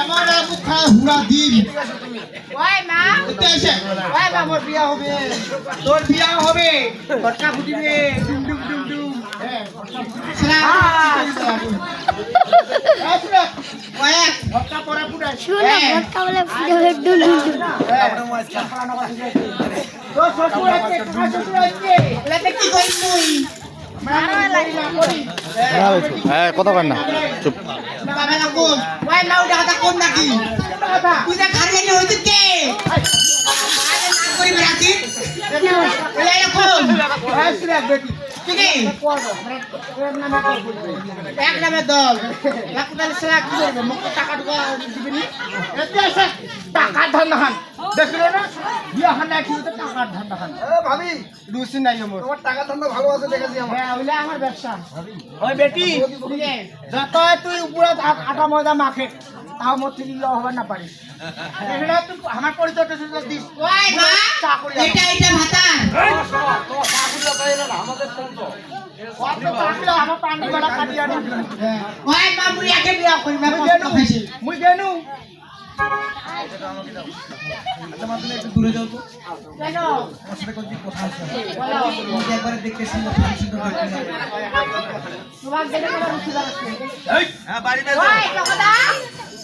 এমন মুখ হুড়া দিন। এতে এসে আমার বিয়া হবে। তোর বিয়া হবে। ফটকা ফুটিবে। ডুম ডুম ডুম ডুম। বলে মারা লাগি না করি। হ্যাঁ কথা কয় না। চুপ। কোন নাকি? তুই যা ঘরে গেলে হইতে কে? এক নামে দল। টাকা টুকা দিবি নি এতে টাকা ধান্দা খান দেখল না বিয়া খান না কি টাকার ধান্দা খান ভাবি রুচি নাই আমার তোমার টাকা ধান্দা ভালো আছে দেখেছি আমার হ্যাঁ ওইলে আমার ব্যবসা ওই বেটি যত তুই উপরে আটা ময়দা মাখে তাও মোর থেকে ইয়ে হবে না পারিস এগুলো তুই আমার পরিচয়টা শুধু দিস। ওই মা চা এটা এটা কত চাকরি মুই খাইছি। মুই দেনু। আচ্ছা মা তুমি একটু দূরে যাও তো। আমার সাথে কতদিন কথা আছে? বলো। দেখতে সুন্দর সুন্দর লাগছে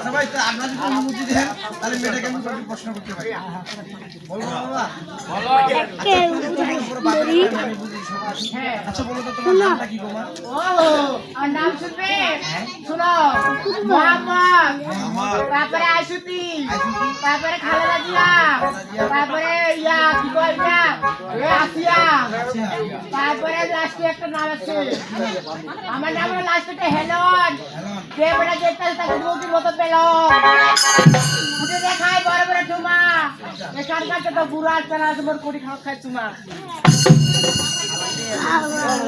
আচ্ছা ভাই তা যদি অনুমতি দেন? তাহলে মেয়েটাকে আমি কয়েকটি প্রশ্ন করতে পারি। বলব বাবা। হ্যাঁ আচ্ছা বলো তো তোমার নামটা কি গোমা ও নাম শুনবে? শোনো মোহাম্মদ তারপরে আইসুতি তারপরে খালেদা জিয়া তারপরে ইয়া কি কয় ইয়া এ আসিয়া তারপরে লাস্টে একটা নাম আছে। আমার নাম হলো লাস্টে হেলন। যে বড় যেতে তাকে বউটির মতো পেল। ফুটে দেখায় বড় বড় চুমা। এখান কাছে তো বুড়া আসছে না তোমার কোটি খাওয়া খায় চুমা।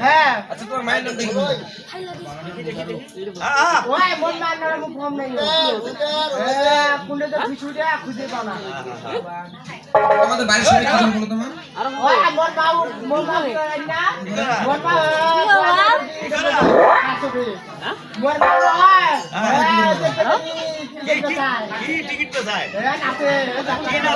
হ্যাঁ, আচ্ছা তোমার মায়ের হ্যাঁ হ্যাঁ মোর নামে হ্যাঁ, তো খুঁজে পাও না। আমাদের বাড়ির বলো তোমার ওই, বাবু, বাবু না? বাবু। বাবু, হ্যাঁ, কি টিকিট তো চাই কি না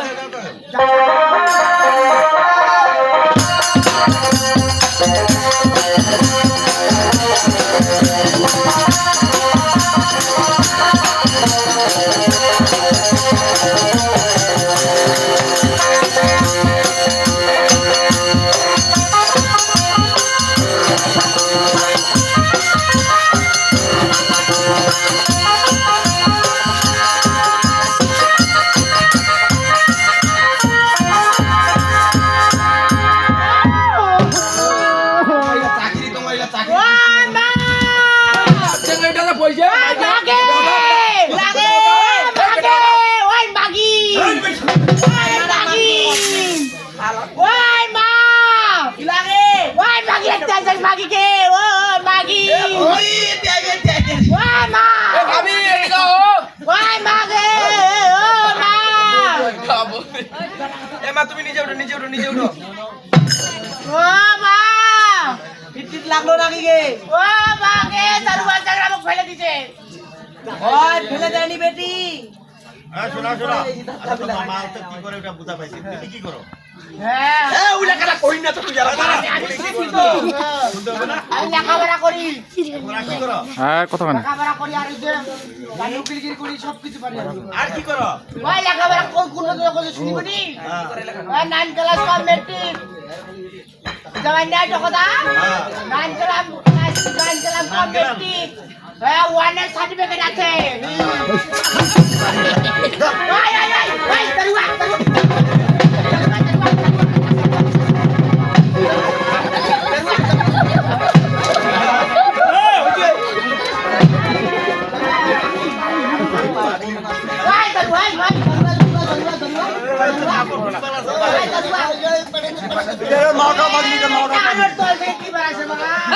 দাও মাগি কে? ও মাগি। ওই দেয় দেয় ওই মা। ওই মাগে ও। মা এ মা তুমি নিজে উঠো নিজে উঠো নিজে উঠো। ও মা। টিট লাগল নাকি গে ও মাগে তার বাচ্চারা আমাকে ফেলে দিছে। ওই ফেলে দেয়নি বেটি। হ্যাঁ শোনা শোনা। মা- তো কি করে ওটা বুঝা পাইছি? তুমি কি করো? হ্যাঁ। এ ওইটা কেন কই না তো তুই যারা আমি শিখি তো। আমি লেখাপড়া করি তোমরা কি করো হ্যাঁ কথা কয় লেখাপড়া করি আর এই যে উকিলগিরি করি সব কিছু পারি আর কি করো ওই লেখাপড়া কোন কোন দিন শুনিব নি নাইন ক্লাস কম মেট্রিক জামাই নাই তো কথা নাইন ক্লাস নাইন ক্লাস কম মেট্রিক হ্যাঁ ওয়ানের সার্টিফিকেট আছে তরুয়া